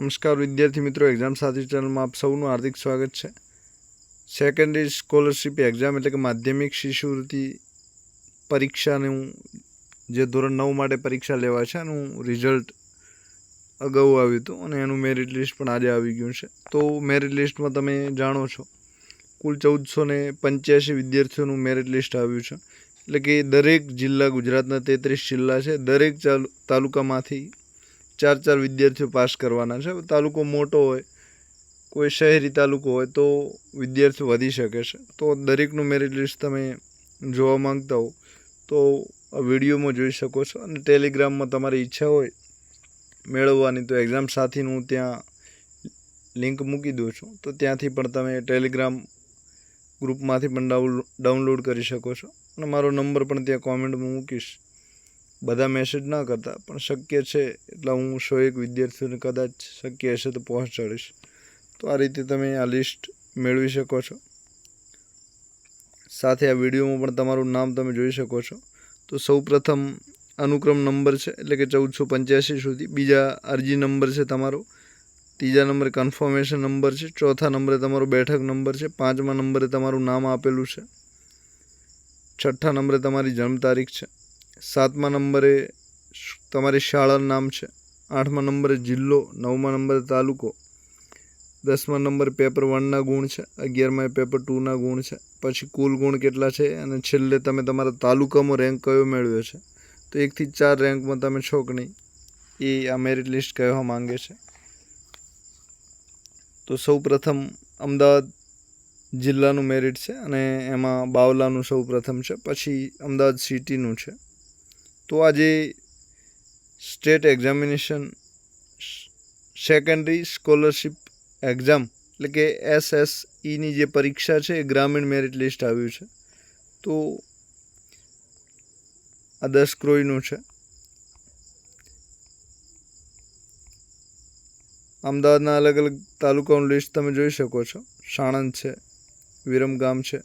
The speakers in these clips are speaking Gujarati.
નમસ્કાર વિદ્યાર્થી મિત્રો એક્ઝામ સાથી ચેનલમાં આપ સૌનું હાર્દિક સ્વાગત છે. સેકન્ડરી સ્કોલરશિપ એક્ઝામ એટલે કે માધ્યમિક શિષ્યવૃત્તિ પરીક્ષાનું જે ધોરણ નવ માટે પરીક્ષા લેવા છે એનું રિઝલ્ટ અગાઉ આવ્યું હતું અને એનું મેરિટ લિસ્ટ પણ આજે આવી ગયું છે. તો મેરિટ લિસ્ટમાં તમે જાણો છો, કુલ ચૌદસો ને પંચ્યાસી વિદ્યાર્થીઓનું મેરિટ લિસ્ટ આવ્યું છે. એટલે કે દરેક જિલ્લા ગુજરાતના તેત્રીસ જિલ્લા છે. દરેક ચાલુ તાલુકામાંથી ચાર ચાર વિદ્યાર્થીઓ પાસ કરવાના છે. તાલુકો મોટો હોય, કોઈ શહેરી તાલુકો હોય, તો વિદ્યાર્થીઓ વધી શકે છે. તો દરેકનું મેરિટ લિસ્ટ તમે જોવા માંગતા હો, તો આ વિડીયોમાં જોઈ શકો છો. અને ટેલિગ્રામમાં તમારી ઈચ્છા હોય મેળવવાની, તો એક્ઝામ સાથીનું હું ત્યાં લિંક મૂકી દઉં છું. તો ત્યાંથી પણ તમે ટેલિગ્રામ ગ્રુપમાંથી પણ ડાઉન ડાઉનલોડ કરી શકો છો. અને મારો નંબર પણ ત્યાં કોમેન્ટમાં મૂકીશ. બધા મેસેજ ના કરતા, પણ શક્ય છે એટલે હું સો એક વિદ્યાર્થીઓને કદાચ શક્ય હશે તો પહોંચાડીશ. તો આ રીતે તમે આ લિસ્ટ મેળવી શકો છો. સાથે આ વિડીયોમાં પણ તમારું નામ તમે જોઈ શકો છો. તો સૌ પ્રથમ અનુક્રમ નંબર છે, એટલે કે ચૌદસો પંચ્યાસી સુધી. બીજા અરજી નંબર છે તમારો. ત્રીજા નંબરે કન્ફર્મેશન નંબર છે. ચોથા નંબરે તમારો બેઠક નંબર છે. પાંચમા નંબરે તમારું નામ આપેલું છે. છઠ્ઠા નંબરે તમારી જન્મ તારીખ છે. સાતમા નંબરે તમારી શાળાનું નામ છે. આઠમા નંબરે જિલ્લો, નવમા નંબરે તાલુકો, દસમા નંબરે પેપર વનના ગુણ છે, અગિયારમાં પેપર ટુના ગુણ છે. પછી કુલ ગુણ કેટલા છે અને છેલ્લે તમે તમારા તાલુકામાં રેન્ક કયો મેળવ્યો છે? તો એકથી ચાર રેન્કમાં તમે છો કે નહીં, એ આ મેરિટ લિસ્ટ કહેવા માંગે છે. તો સૌ પ્રથમ અમદાવાદ જિલ્લાનું મેરિટ છે અને એમાં બાવલાનું સૌ પ્રથમ છે. પછી અમદાવાદ સિટીનું છે. તો આજે state examination secondary scholarship exam, એટલે કે એસએસઈની જે પરીક્ષા છે એ ગ્રામીણ મેરિટ લિસ્ટ આવ્યું છે. તો આ દસ ક્રોઈનું છે. અમદાવાદના અલગ અલગ તાલુકાનું લિસ્ટ તમે જોઈ શકો છો. સાણંદ છે, વિરમગામ છે.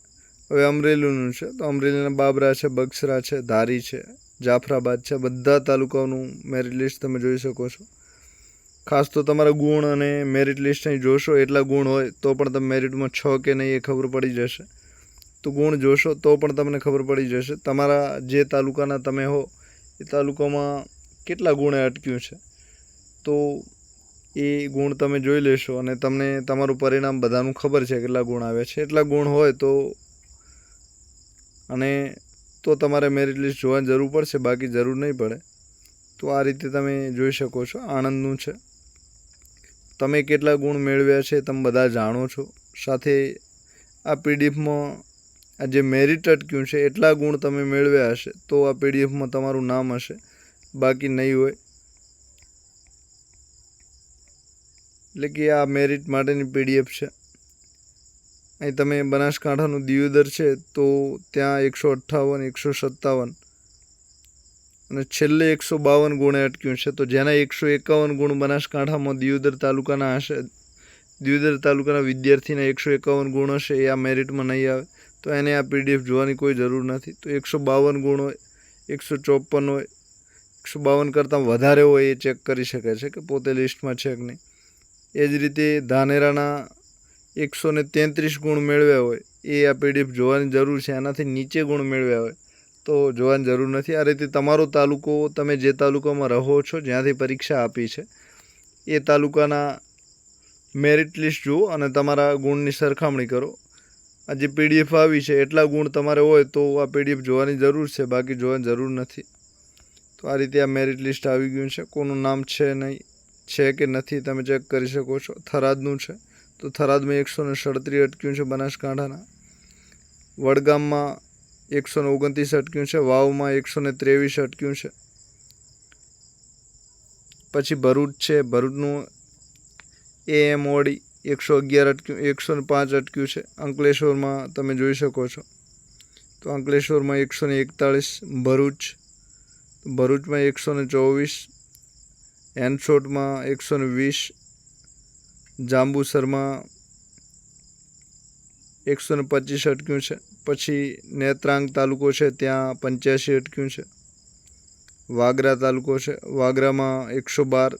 હવે અમરેલીનું છે. તો અમરેલીના બાબરા છે, બગસરા છે, ધારી છે જાફરાબાદ છે. બધા તાલુકાઓનું મેરિટ લિસ્ટ તમે જોઈ શકો છો. ખાસ તો તમારા ગુણ અને મેરિટ લિસ્ટ અહીં જોશો, એટલા ગુણ હોય તો પણ તમે મેરિટમાં છો કે નહીં એ ખબર પડી જશે. તો ગુણ જોશો તો પણ તમને ખબર પડી જશે. તમારા જે તાલુકાના તમે હો, એ તાલુકામાં કેટલા ગુણે અટક્યું છે? તો એ ગુણ તમે જોઈ લેશો અને તમને તમારું પરિણામ બધાનું ખબર છે કેટલા ગુણ આવે છે. એટલા ગુણ હોય તો અને તો તમારે મેરિટ લિસ્ટ જોવાની જરૂર પડશે, બાકી જરૂર નહીં પડે. તો આ રીતે તમે જોઈ શકો છો, આણંદનું છે. તમે કેટલા ગુણ મેળવ્યા છે તમે બધા જાણો છો. સાથે આ પીડીએફમાં આ જે મેરિટ અટક્યું છે, એટલા ગુણ તમે મેળવ્યા હશે, તો આ પીડીએફમાં તમારું નામ હશે. બાકી નહીં હોય. એટલે કે આ મેરિટ માટેની પીડીએફ છે. અહીં તમે બનાસકાંઠાનું દિયોદર છે, તો ત્યાં એકસો અઠ્ઠાવન, એકસો સત્તાવન અને છેલ્લે એકસો બાવન ગુણે અટક્યું છે. તો જેના એકસો એકાવન ગુણ બનાસકાંઠામાં દિયોદર તાલુકાના હશે, દિયોદર તાલુકાના વિદ્યાર્થીના એકસો એકાવન ગુણ હશે, એ આ મેરિટમાં નહીં આવે, તો એને આ પીડીએફ જોવાની કોઈ જરૂર નથી. તો એકસો બાવન ગુણ હોય, એકસો ચોપન હોય, એકસો બાવન કરતાં વધારે હોય એ ચેક કરી શકે છે કે પોતે લિસ્ટમાં છે કે નહીં. એ જ રીતે ધાનેરાના એકસો ને તેત્રીસ ગુણ મેળવ્યા હોય, એ આ પીડીએફ જોવાની જરૂર છે એનાથી નીચે ગુણ મેળવ્યા હોય, તો જોવાની જરૂર નથી. આ રીતે તમારો તાલુકો, તમે જે તાલુકામાં રહો છો, જ્યાંથી પરીક્ષા આપી છે, એ તાલુકાના મેરિટ લિસ્ટ જુઓ અને તમારા ગુણની સરખામણી કરો. આ જે પીડીએફ આવી છે, એટલા ગુણ તમારે હોય, તો આ પીડીએફ જોવાની જરૂર છે, બાકી જોવાની જરૂર નથી. તો આ રીતે આ મેરિટ લિસ્ટ આવી ગયું છે. કોનું નામ છે નહીં, છે કે નથી, તમે ચેક કરી શકો છો. થરાદનું છે. તો થરાદમાં એકસો ને સડત્રીસ અટક્યું છે બનાસકાંઠાના. વડગામમાં એકસો ને ઓગણત્રીસ અટક્યું છે, વાવમાં એકસો ને ત્રેવીસ અટક્યું છે. પછી ભરૂચ છે, ભરૂચનું એ એમ ઓડી એકસો અગિયાર અટક્યું, એકસો ને પાંચ અટક્યું છે. અંકલેશ્વરમાં તમે જોઈ શકો છો. તો અંકલેશ્વરમાં એકસો ને એકતાળીસ, ભરૂચ, ભરૂચમાં એકસો ને ચોવીસ એનશોટમાં એકસો ને વીસ જાંબુસરમાં એકસો ને પચીસ અટક્યું છે. પછી નેત્રાંગ તાલુકો છે, ત્યાં પંચ્યાસી અટક્યું છે. વાગરા તાલુકો છે, વાગરામાં એકસો બાર,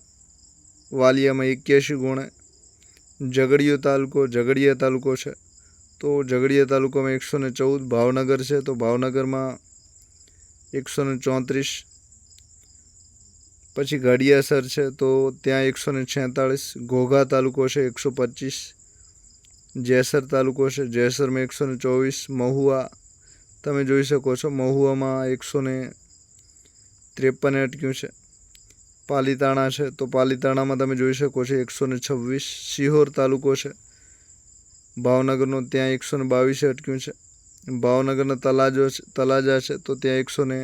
વાલિયામાં એક્યાસી ગુણે. ઝઘડિયો તાલુકો, ઝઘડિયા તાલુકો છે. તો ઝઘડિયા તાલુકામાં એકસો ને ચૌદ, ભાવનગર છે, તો ભાવનગરમાં એકસો ને ચોત્રીસ પછી ઘડિયાસર છે તો ત્યાં એકસો ને છેતાળીસ, ઘોઘા તાલુકો છે એકસો પચીસ, જેસર તાલુકો છે જેસરમાં એકસો ને ચોવીસ, મહુવા તમે જોઈ શકો છો મહુવામાં એકસો ને ત્રેપન અટક્યું છે. પાલીતાણા છે તો પાલીતાણામાં તમે જોઈ શકો છો એકસો ને છવ્વીસ સિહોર તાલુકો છે ભાવનગરનો ત્યાં એકસો ને બાવીસે અટક્યું છે. ભાવનગરના તલાજો તલાજા છે તો ત્યાં એકસો ને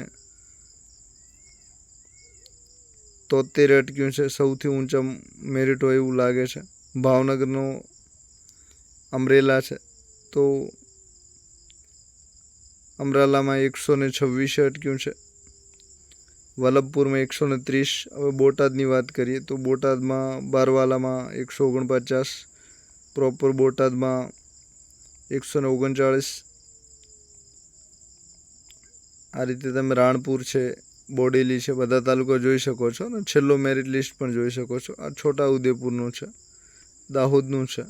તોતેર અટક્યું છે. સૌથી ઊંચા મેરિટ હોય એવું લાગે છે. ભાવનગરનો અમરેલા છે. તો અમરાલામાં એકસો ને છવ્વીસે અટક્યું છે. વલ્લભપુરમાં એકસો ને ત્રીસ. હવે બોટાદની વાત કરીએ તો બોટાદમાં બારવાલામાં એકસો ઓગણપચાસ. પ્રોપર બોટાદમાં એકસો ને ઓગણચાળીસ. આ રીતે તમે રાણપુર છે બોડેલી છે બધા તાલુકા જોઈ શકો છો અને છેલ્લો મેરિટ લિસ્ટ પણ જોઈ શકો છો. આ છોટા ઉદેપુરનું છે, દાહોદનું છે.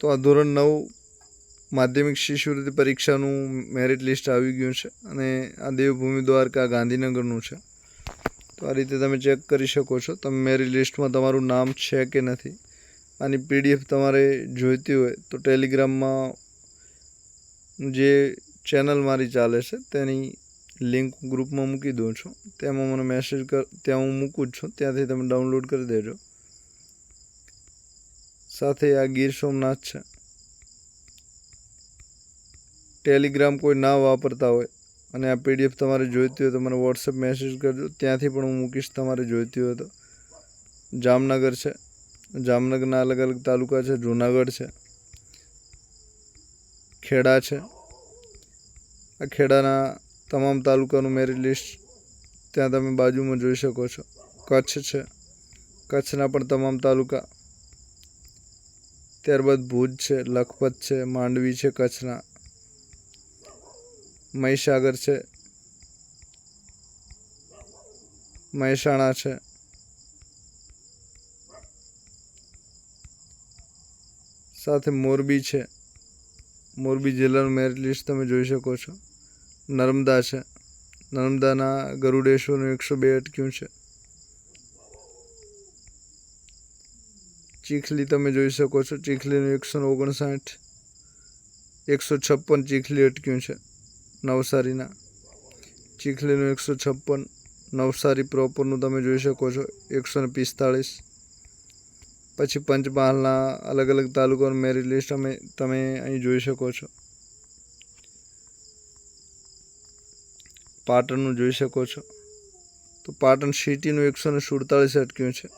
તો આ ધોરણ નવ માધ્યમિક શિષ્યવૃત્તિ પરીક્ષાનું મેરિટ લિસ્ટ આવી ગયું છે અને આ દેવભૂમિ દ્વારકા ગાંધીનગરનું છે. તો આ રીતે તમે ચેક કરી શકો છો. તમે મેરિટ લિસ્ટમાં તમારું નામ છે કે નથી, આની પીડીએફ તમારે જોઈતી હોય તો ટેલિગ્રામમાં જે ચેનલ મારી ચાલે છે, તેની લિંક ગ્રુપમાં મૂકી દઉં છું. તેમાં મને મેસેજ કર, ત્યાં હું મૂકું જ છું. ત્યાંથી તમે ડાઉનલોડ કરી દેજો. સાથે આ ગીર સોમનાથ છે. ટેલિગ્રામ કોઈ ના વાપરતા હોય અને આ પીડીએફ તમારે જોઈતી હોય તો મને વોટ્સએપ મેસેજ કરજો. ત્યાંથી પણ હું મૂકીશ તમારે જોઈતી હોય તો. જામનગર છે. જામનગરના અલગ અલગ તાલુકા છે. જુનાગઢ છે. ખેડા છે. આ ખેડાના તમામ તાલુકાનું મેરિટ લિસ્ટ ત્યાં તમે બાજુમાં જોઈ શકો છો. કચ્છ છે. કચ્છના પણ તમામ તાલુકા. ત્યારબાદ ભુજ છે, લખપત છે, માંડવી છે કચ્છના. મહીસાગર છે. મહેસાણા છે. સાથે મોરબી છે. મોરબી જિલ્લાનું મેરિટ લિસ્ટ તમે જોઈ શકો છો. નર્મદા છે. નર્મદાના ગરુડેશ્વરનું એકસો બે અટક્યું છે. ચીખલી તમે જોઈ શકો છો. ચીખલીનું એકસો ઓગણસાઠ, એકસો છપ્પન ચીખલી અટક્યું છે નવસારીના. ચીખલીનું એકસો છપ્પન, નવસારી પ્રોપરનું તમે જોઈ શકો છો. એકસો ને પિસ્તાળીસ પછી પંચમહાલના અલગ અલગ તાલુકાનું મેરિટ લિસ્ટ અમે, તમે અહીં જોઈ શકો છો. પાટણનું જોઈ શકો છો. તો પાટણ સિટીનું એકસો ને સુડતાળીસ અટક્યું છે.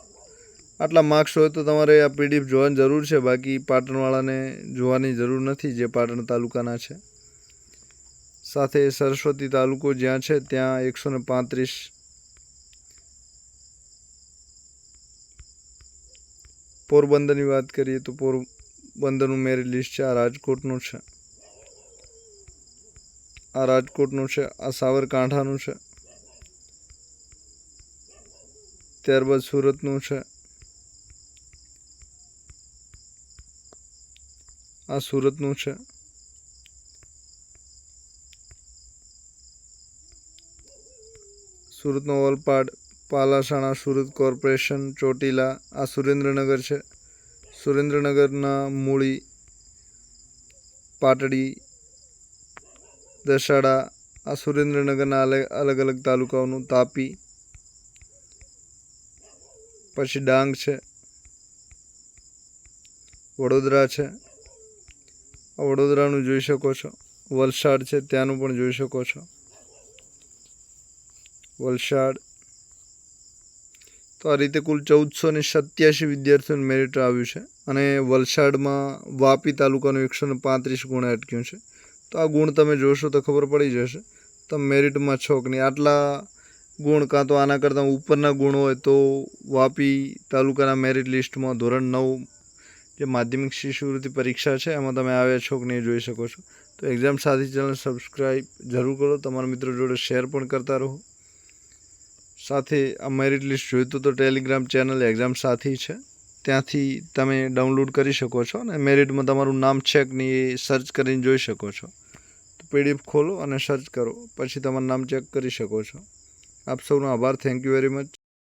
આટલા માર્ક્સ હોય તો તમારે આ પીડીએફ જોવાની જરૂર છે. બાકી પાટણવાળાને જોવાની જરૂર નથી જે પાટણ તાલુકાના છે. સાથે સરસ્વતી તાલુકો જ્યાં છે, ત્યાં એકસો પાંત્રીસ પોરબંદરની વાત કરીએ તો પોરબંદરનું મેરિટ લિસ્ટ છે આ રાજકોટનું છે. આ રાજકોટનું છે, આ સાવરકાંઠાનું છે. ત્યારબાદ સુરતનું છે. આ સુરતનું છે. સુરતનો ઓલપાડ પાલાસાણા સુરત કોર્પોરેશન ચોટીલા, આ સુરેન્દ્રનગર છે. સુરેન્દ્રનગરના મૂળી, પાટડી, દસાડા, આ સુરેન્દ્રનગરના અલગ અલગ તાલુકાઓનું તાપી, પછી ડાંગ છે. વડોદરા છે. વડોદરાનું જોઈ શકો છો. વલસાડ છે, ત્યાંનું પણ જોઈ શકો છો. વલસાડ તો આ રીતે કુલ ચૌદસો ને સત્યાસી વિદ્યાર્થીઓનું મેરિટ આવ્યું છે અને વલસાડમાં વાપી તાલુકાનું એકસો ને પાંત્રીસ ગુણ અટક્યું છે. તો આ ગુણ તમે જોશો તો ખબર પડી જશે. તમે મેરિટમાં છો કે નહીં? આટલા ગુણ કાં તો આના કરતાં ઉપરના ગુણ હોય તો વાપી તાલુકાના મેરિટ લિસ્ટમાં ધોરણ નવ જે માધ્યમિક શિષ્યવૃત્તિ પરીક્ષા છે, એમાં તમે આવ્યા છો કે નહીં જોઈ શકો છો. તો એક્ઝામ સાથી ચેનલ સબસ્ક્રાઈબ જરૂર કરો. તમારા મિત્રો જોડે શેર પણ કરતા રહો. સાથે આ મેરિટ લિસ્ટ જોઈતું તો ટેલિગ્રામ ચેનલ એક્ઝામ સાથી છે. ત્યાંથી તમે ડાઉનલોડ કરી શકો છો અને મેરિટમાં તમારું નામ છે કે નહીં એ સર્ચ કરીને જોઈ શકો છો. તો પીડીએફ ખોલો અને સર્ચ કરો, પછી તમારું નામ ચેક કરી શકો છો. આપ સૌનો આભાર થેન્ક યુ વેરી મચ